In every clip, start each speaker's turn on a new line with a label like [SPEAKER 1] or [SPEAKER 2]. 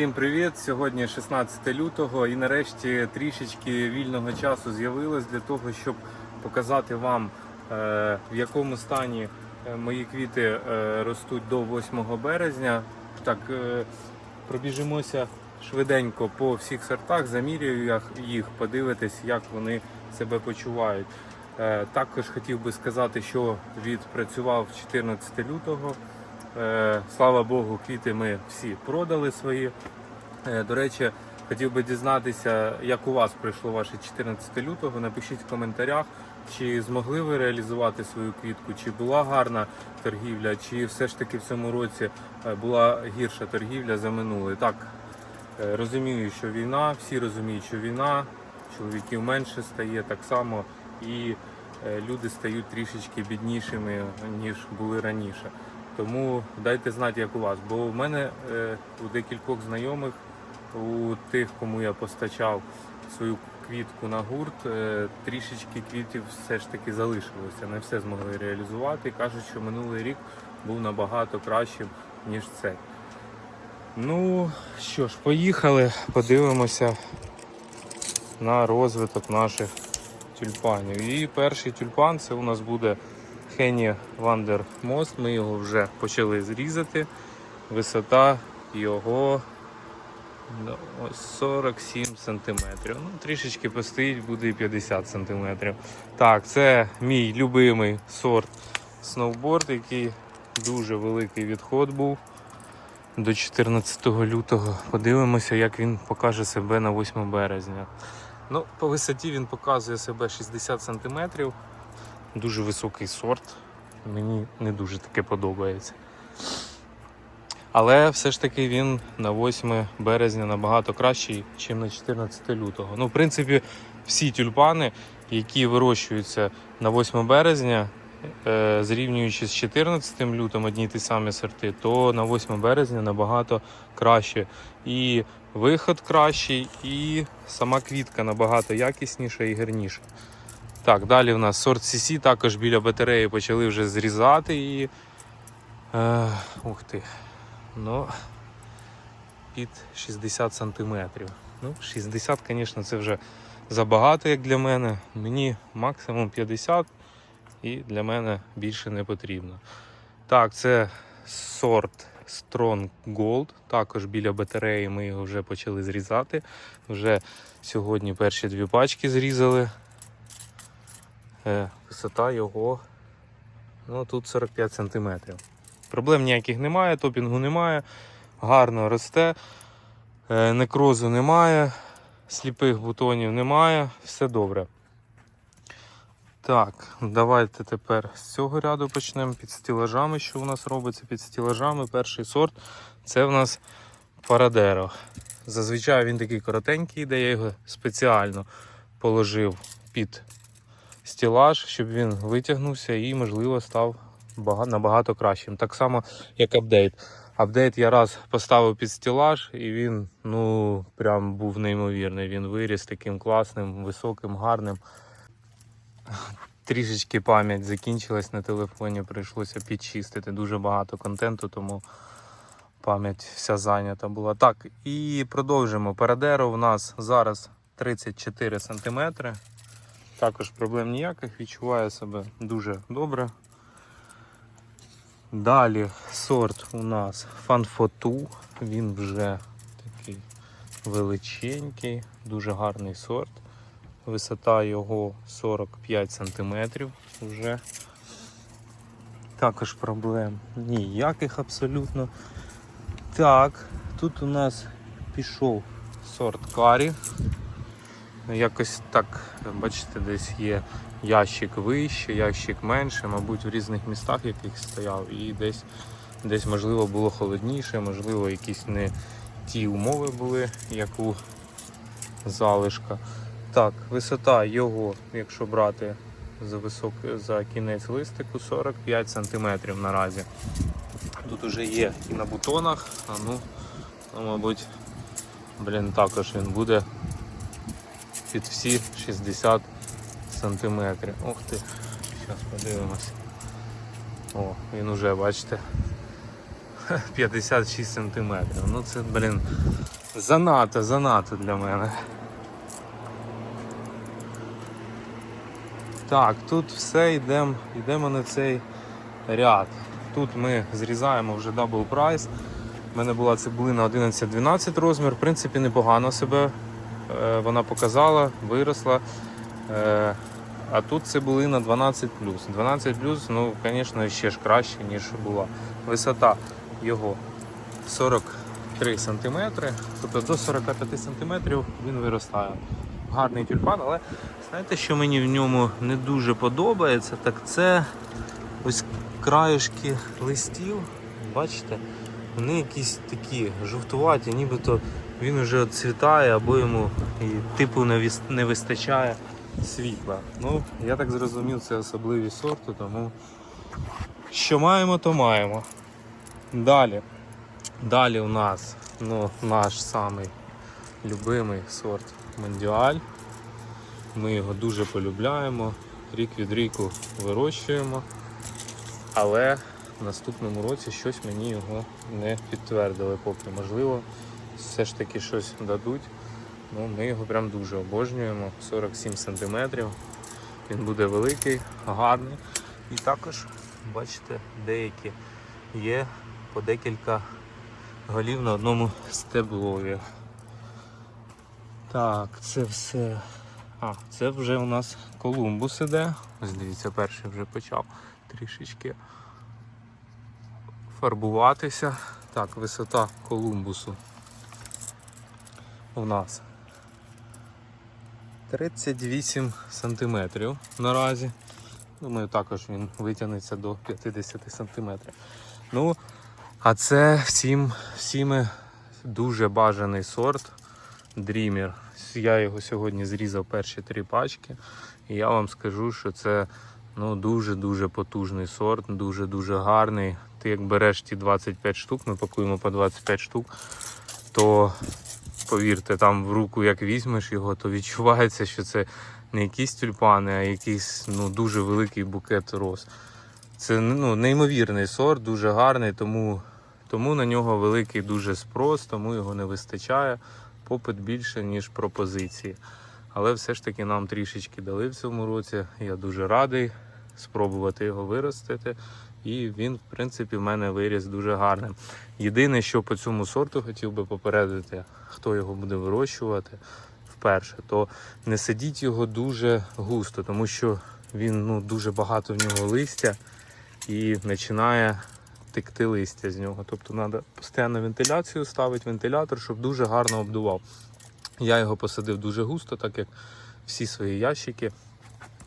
[SPEAKER 1] Всім привіт! Сьогодні 16 лютого і нарешті трішечки вільного часу з'явилось для того, щоб показати вам, е, в якому стані е, мої квіти е, ростуть до 8 березня. Так, пробіжимося швиденько по всіх сортах, замірюю їх- подивитись, як вони себе почувають. Також хотів би сказати, що відпрацював 14 лютого. Е, Слава Богу, квіти ми всі продали свої. Е, До речі, хотів би дізнатися, як у вас пройшло ваше 14 лютого. Напишіть в коментарях, чи змогли ви реалізувати свою квітку, чи була гарна торгівля, чи все ж таки в цьому році е, була гірша торгівля за минулий. Так, розумію, що війна, всі розуміють, що війна, чоловіків менше стає так само, і люди стають трішечки біднішими, ніж були раніше. Тому дайте знати, як у вас. Бо в мене е, у декількох знайомих, у тих, кому я постачав свою квітку на гурт, е, трішечки квітів все ж таки залишилося. Не все змогли реалізувати. Кажуть, що минулий рік був набагато кращим, ніж цей. Ну що ж, поїхали, подивимося на розвиток наших тюльпанів. І перший тюльпан це у нас буде Хені Вандер Мост. Ми його вже почали зрізати. Висота його ну, ось 47 сантиметрів. Ну, трішечки постоїть, буде 50 сантиметрів. Так, це мій любимий сорт сноуборд, який дуже великий відход був до 14 лютого. Подивимося, як він покаже себе на 8 березня. Ну, по висоті він показує себе 60 сантиметрів. Дуже високий сорт. Мені не дуже таке подобається. Але все ж таки він на 8 березня набагато кращий, ніж на 14 лютого. Ну, в принципі, всі тюльпани, які вирощуються на 8 березня, е, зрівнюючи з 14 лютим одні ті самі сорти, то на 8 березня набагато краще. І виход кращий, і сама квітка набагато якісніша і гарніша. Так, далі в нас сорт CC, також біля батареї почали вже зрізати її. Е, ух ти. Ну, під 60 сантиметрів. Ну, 60, звісно, це вже забагато, як для мене. Мені максимум 50 і для мене більше не потрібно. Так, це сорт Strong Gold. Також біля батареї ми його вже почали зрізати. Вже сьогодні перші дві пачки зрізали. Е, Висота його ну, тут 45 см. Проблем ніяких немає, топінгу немає, гарно росте, е, некрозу немає, сліпих бутонів немає, все добре. Так, давайте тепер з цього ряду почнемо під стілажами. Що у нас робиться під стілажами? Перший сорт це в нас Парадеро. Зазвичай він такий коротенький, де я його спеціально положив під стілаж, щоб він витягнувся і, можливо, став набагато кращим. Так само, як апдейт. Апдейт я раз поставив під стілаж, і він ну, прям був неймовірний. Він виріс таким класним, високим, гарним. Трішечки пам'ять закінчилась на телефоні, прийшлося підчистити дуже багато контенту, тому пам'ять вся зайнята була. Так, і продовжимо. Парадеро у нас зараз 34 см. Також проблем ніяких, відчуває себе дуже добре. Далі сорт у нас Фанфоту. Він вже такий величенький, дуже гарний сорт. Висота його 45 см вже. Також проблем ніяких абсолютно. Так, тут у нас пішов сорт карі. Якось так, бачите, десь є ящик вище, ящик менше, мабуть, в різних містах яких стояв, і десь, десь можливо було холодніше, можливо, якісь не ті умови були, як у залишка. Так, висота його, якщо брати за висок, за кінець листику, 45 см наразі. Тут вже є і на бутонах, а ну, ну мабуть, блін, також він буде під всі 60 сантиметрів. Ох ти, зараз подивимось. О, він уже, бачите, 56 см. Ну це, блін, занадто, занадто для мене. Так, тут все йдемо йдемо на цей ряд. Тут ми зрізаємо вже дабл прайс. У мене була цибулина 11-12 розмір. В принципі, непогано себе вона показала, виросла. Е, а тут цибулина 12 12 ну, звісно, ще ж краще, ніж була. Висота його 43 см, тобто до 45 см він виростає. Гарний тюльпан, але знаєте, що мені в ньому не дуже подобається, так це ось краєшки листів. Бачите? Вони якісь такі жовтуваті, нібито він вже цвітає або йому і типу не вистачає світла. Ну, я так зрозумів, це особливі сорти, тому що маємо, то маємо. Далі. Далі у нас ну, наш самий любимий сорт Мондіаль. Ми його дуже полюбляємо, рік від ріку вирощуємо, але в наступному році щось мені його не підтвердили, поки можливо, все ж таки щось дадуть. Ну, ми його прям дуже обожнюємо. 47 см. Він буде великий, гарний. І також, бачите, деякі є по декілька голів на одному стеблові. Так, це все. А, це вже у нас Колумбус іде. Ось дивіться, перший вже почав трішечки фарбуватися. Так, висота Колумбусу у нас 38 сантиметрів наразі. Думаю, також він витягнеться до 50 сантиметрів. Ну, а це всім, всіми дуже бажаний сорт Dreamer. Я його сьогодні зрізав перші три пачки. І я вам скажу, що це ну, дуже-дуже потужний сорт, дуже-дуже гарний. Ти як береш ті 25 штук, ми пакуємо по 25 штук, то повірте, там в руку як візьмеш його, то відчувається, що це не якісь тюльпани, а якийсь ну, дуже великий букет роз. Це ну, неймовірний сорт, дуже гарний, тому, тому на нього великий дуже спрос, тому його не вистачає. Попит більше, ніж пропозиції. Але все ж таки нам трішечки дали в цьому році. Я дуже радий спробувати його виростити. І він, в принципі, в мене виріс дуже гарним. Єдине, що по цьому сорту хотів би попередити, хто його буде вирощувати вперше, то не сидіть його дуже густо, тому що він ну, дуже багато в нього листя і починає текти листя з нього. Тобто треба постійно вентиляцію ставити, вентилятор, щоб дуже гарно обдував. Я його посадив дуже густо, так як всі свої ящики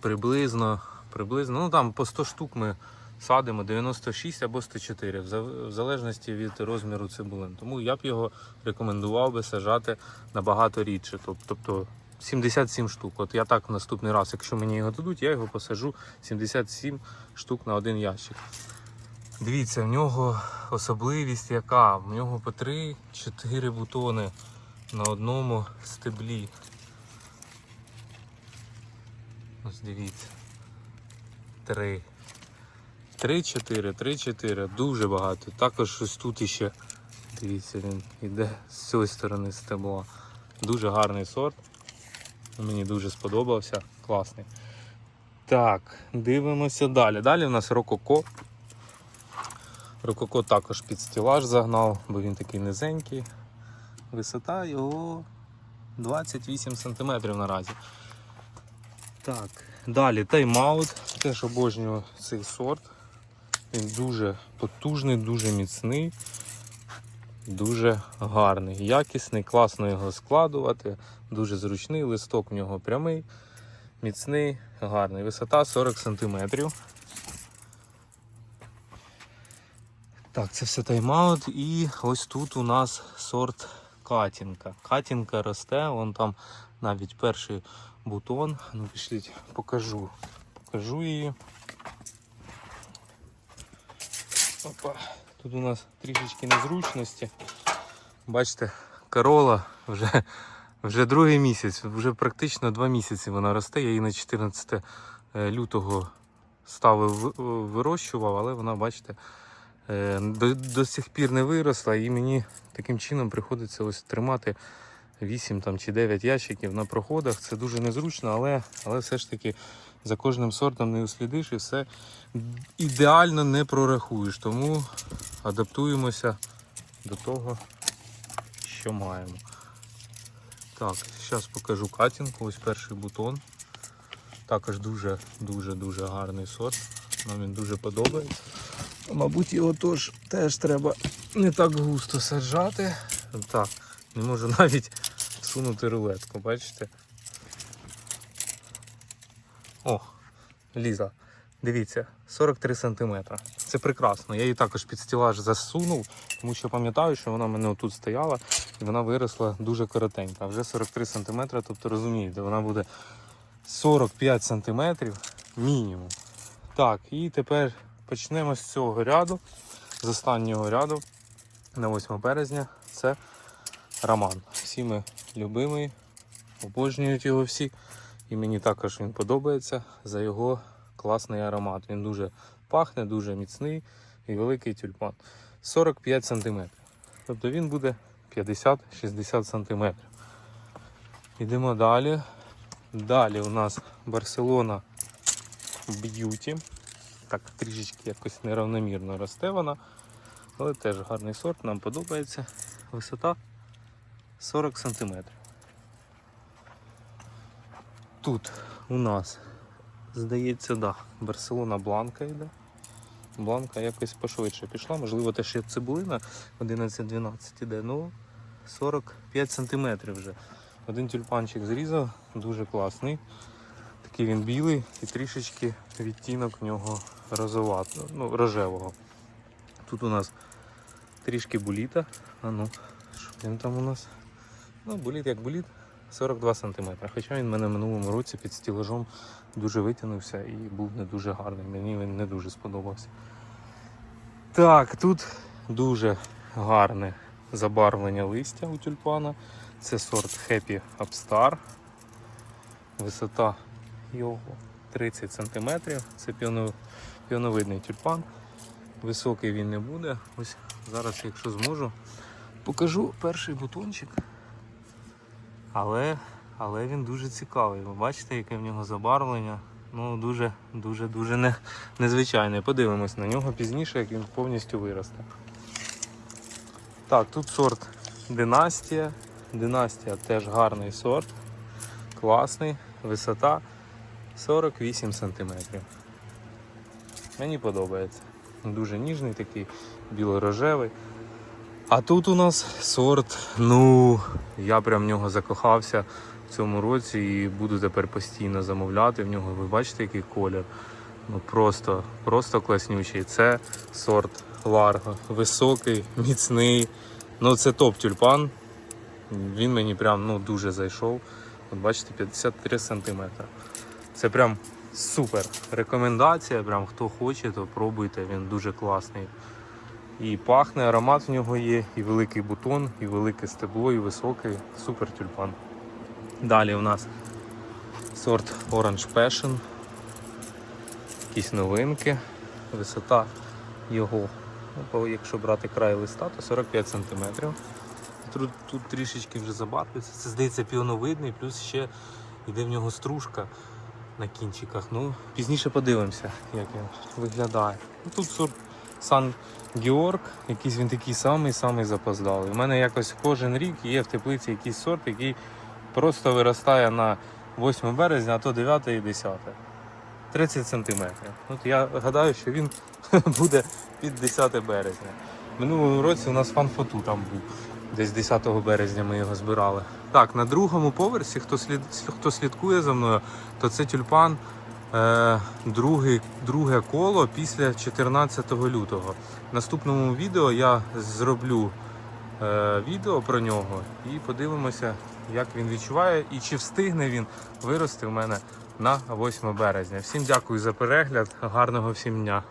[SPEAKER 1] приблизно, приблизно, ну там по 100 штук ми садимо 96 або 104, в залежності від розміру цибулин. Тому я б його рекомендував би сажати набагато рідше. Тобто 77 штук. От я так наступний раз, якщо мені його дадуть, я його посажу 77 штук на один ящик. Дивіться, в нього особливість яка? В нього по 3-4 бутони на одному стеблі. Ось дивіться. Три. Три-чотири, три-чотири. Дуже багато. Також ось тут іще. Дивіться, він йде з цієї сторони стебла. Дуже гарний сорт. Мені дуже сподобався. Класний. Так, дивимося далі. Далі у нас рококо. Рококо також під стілаж загнав, бо він такий низенький. Висота його 28 см наразі. Так, далі тайм-аут. Теж обожнюю цей сорт. Він дуже потужний, дуже міцний, дуже гарний, якісний, класно його складувати, дуже зручний, листок в нього прямий, міцний, гарний. Висота 40 см. Так, це все тайм-аут. І ось тут у нас сорт катінка. Катінка росте, вон там навіть перший бутон. Ну, пішліть, покажу. Покажу її. Опа. Тут у нас трішечки незручності. Бачите, корола вже, вже другий місяць, вже практично два місяці вона росте. Я її на 14 лютого ставив, вирощував, але вона, бачите, е, до, до сих пір не виросла, і мені таким чином приходиться ось тримати 8 там, чи 9 ящиків на проходах. Це дуже незручно, але, але все ж таки за кожним сортом не услідиш і все ідеально не прорахуєш. Тому адаптуємося до того, що маємо. Так, зараз покажу катінку. Ось перший бутон. Також дуже дуже дуже гарний сорт. Нам він дуже подобається. Мабуть, його тож теж треба не так густо саджати. Так, не можу навіть всунути рулетку, бачите? О, Ліза, дивіться, 43 см. Це прекрасно. Я її також під стілаж засунув, тому що пам'ятаю, що вона в мене отут стояла і вона виросла дуже коротенька. Вже 43 см, тобто розумієте, вона буде 45 см мінімум. Так, і тепер почнемо з цього ряду, з останнього ряду на 8 березня. Це роман. Всі ми любимий, обожнюють його всі. І мені також він подобається за його класний аромат. Він дуже пахне, дуже міцний і великий тюльпан. 45 см. Тобто він буде 50-60 см. Йдемо далі. Далі у нас Барселона Б'юті. Так, трішечки якось неравномірно росте вона. Але теж гарний сорт, нам подобається. Висота 40 см. Тут у нас, здається, да, Барселона Бланка йде. Бланка якось пошвидше пішла, можливо, те ще цибулина 11-12 іде, ну 45 см вже. Один тюльпанчик зрізав, дуже класний. Такий він білий і трішечки відтінок в нього розовато, ну, рожевого. Тут у нас трішки буліта. А ну, що він там у нас? Ну, буліт як буліт, 42 см. Хоча він мене минулому році під стілажом дуже витягнувся і був не дуже гарний. Мені він не дуже сподобався. Так, тут дуже гарне забарвлення листя у тюльпана. Це сорт Happy Upstar. Висота його 30 см. Це піоновидний тюльпан. Високий він не буде. Ось зараз, якщо зможу, покажу перший бутончик. Але, але він дуже цікавий. Ви бачите, яке в нього забарвлення. Ну, дуже, дуже, дуже не, незвичайне. Подивимось на нього пізніше, як він повністю виросте. Так, тут сорт Династія. Династія теж гарний сорт. Класний. Висота 48 см. Мені подобається. Дуже ніжний такий, біло-рожевий. А тут у нас сорт, ну, я прям в нього закохався в цьому році і буду тепер постійно замовляти в нього. Ви бачите, який колір? Ну просто, просто класнючий. Це сорт Ларго. Високий, міцний. Ну це топ тюльпан. Він мені прям ну, дуже зайшов. От бачите, 53 см. Це прям супер рекомендація. Прям хто хоче, то пробуйте, він дуже класний. І пахне, аромат в нього є, і великий бутон, і велике стебло, і високий. Супер тюльпан. Далі у нас сорт Orange Passion. Якісь новинки. Висота його, ну, якщо брати край листа, то 45 см. Тут, тут трішечки вже забарвлюється. Це здається піоновидний, плюс ще йде в нього стружка на кінчиках. Ну, пізніше подивимося, як він виглядає. Ну, тут сорт Сан Георг, якийсь він такий самий, самий запоздалий. У мене якось кожен рік є в теплиці якийсь сорт, який просто виростає на 8 березня, а то 9 і 10. 30 сантиметрів. От я гадаю, що він буде під 10 березня. Минулого році у нас фан-фоту там був. Десь 10 березня ми його збирали. Так, на другому поверсі, хто слід, хто слідкує за мною, то це тюльпан е, другий, друге коло після 14 лютого. В наступному відео я зроблю е, відео про нього і подивимося, як він відчуває і чи встигне він вирости в мене на 8 березня. Всім дякую за перегляд, гарного всім дня.